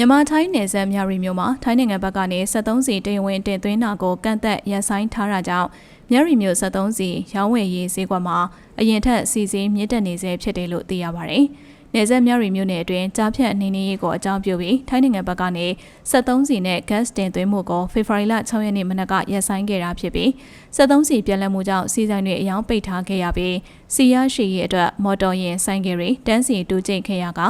မြန်မာထိုင်းနယ်စပ်မြရီမြို့မှာထိုင်းနိုင်ငံဘက်ကနေ73စီတရင်ဝင်တင်သွင်းတာကိုကန့်သက်ရပ်ဆိုင်းထားတာကြောင့်မြရီမြို့73စီရောင်းဝယ်ရေးဈေးကွက်မှာအရင်ထက်စီစဉ်မြင့်တက်နေစေဖြစ်တယ်လို့သိရပါတယ်။ နယ်စပ်မြရီမြို့နယ်အတွင်းကြားဖြတ်အနေနေရေးကိုအကြောင်းပြုပြီးထိုင်းနိုင်ငံဘက်ကနေ73စီနဲ့ gas တင်သွင်းမှုကိုဖေဖော်ဝါရီလ6ရက်နေ့မနက်ကရပ်ဆိုင်းခဲ့တာဖြစ်ပြီး73စီပြန်လည်မှုကြောင့်စီဆိုင်တွေအယောင်ပိတ်ထားခဲ့ရပြီးစီရရှိရေးအတွက်မော်တော်ယာဉ်ဆိုင်ကယ်တွေတန်းစီတူကျိတ်ခဲ့ရက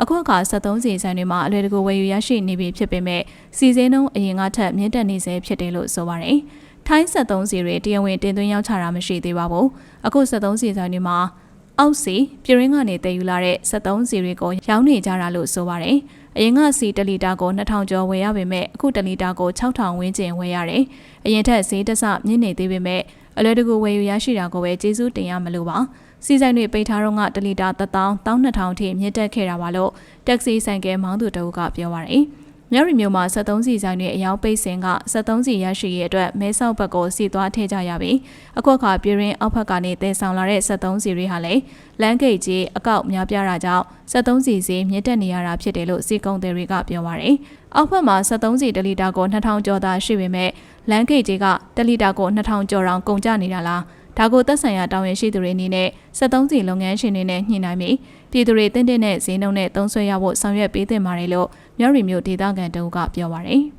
အခုအခါ73စီဆိုင်တွေမှာအလွယ်တကူဝယ်ယူရရှိနေပြီဖြစ်ပေမဲ့စီစဉ်နှုန်းအရင်ကထက်မြင့်တက်နေစေဖြစ်တယ်လို့ဆိုပါတယ်ထိုင်း73စီတွေတရားဝင်တင်သွင်းရောက်ချတာမရှိသေးပါဘူးအခု73စီဆိုင်တွေမှာ အောက်စီပြည်ရင်းကနေတည်ယူလာတဲ့73စီတွေကိုရောင်းနေကြတာလို့ဆိုပါတယ်။အရင်ကစီ1လီတာကို2000ကျော်ဝယ်ရပေမဲ့အခု1လီတာကို6000ဝန်းကျင်ဝယ်ရတယ်။အရင်ထက်ဈေးတဆမြင့်နေသေးပေမဲ့အလွယ်တကူဝယ်ယူရရှိတာကိုပဲကျေးဇူးတင်ရမလို့ပါ။စီဆိုင်တွေပိတ်ထားတော့က1လီတာ1000 1200အထိမြင့်တက်ခဲ့တာပါလို့တက်ဆီဆိုင်ကဲမောင်းသူတအုပ်ကပြောပါတယ်။ မြရီမျိုးမှာ73စီဆိုင်တွေအယောင်ပိတ်စင်က73စီရရှိရေးအတွက်မဲဆောက်ဘက်ကိုစီသွားထည့်ကြရပြီးအခုအခါပြည်ရင်းအောက်ဘက်ကနေတည်ဆောင်လာတဲ့73စီတွေဟာလည်းလမ်းဂိတ်ကြီးအကောက်များပြားတာကြောင့်73စီစီမြင့်တက်နေရတာဖြစ်တယ်လို့စီကုံတွေကပြောပါရယ်အောက်ဘက်မှာ73စီတလီတာကို2000ကျော်သာရှိပေမဲ့လမ်းဂိတ်ကြီးကတလီတာကို2000ကျော်တောင်ကုန်ကျနေတာလား ဒါကိုသက်ဆိုင်ရာတာဝန်ရှိသူတွေအနေနဲ့73စီလုပ်ငန်းရှင်တွေနဲ့ညှိနှိုင်းပြီးပြည်သူတွေတင့်တဲ့ဈေးနှုန်းနဲ့သုံးဆွဲရဖို့ဆောင်ရွက်ပေးသင့်ပါတယ်လို့မြရီမျိုးဒေသခံတအုပ်ကပြောပါရယ်။